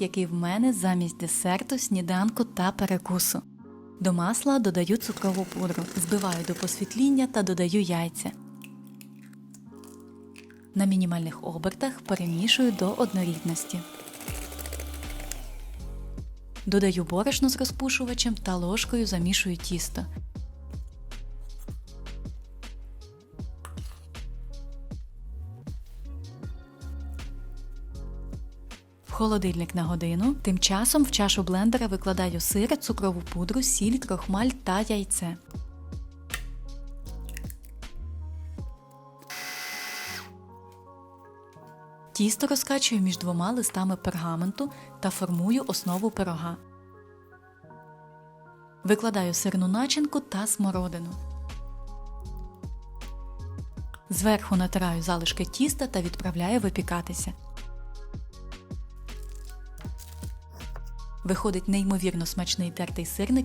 який в мене замість десерту, сніданку та перекусу. До масла додаю цукрову пудру, збиваю до посвітління та додаю яйця. На мінімальних обертах перемішую до однорідності. Додаю борошно з розпушувачем та ложкою замішую тісто. Холодильник на годину. Тим часом в чашу блендера викладаю сир, цукрову пудру, сіль, крохмаль та яйце. Тісто розкачую між двома листами пергаменту та формую основу пирога. Викладаю сирну начинку та смородину. Зверху натираю залишки тіста та відправляю випікатися. Виходить неймовірно смачний тертий сирник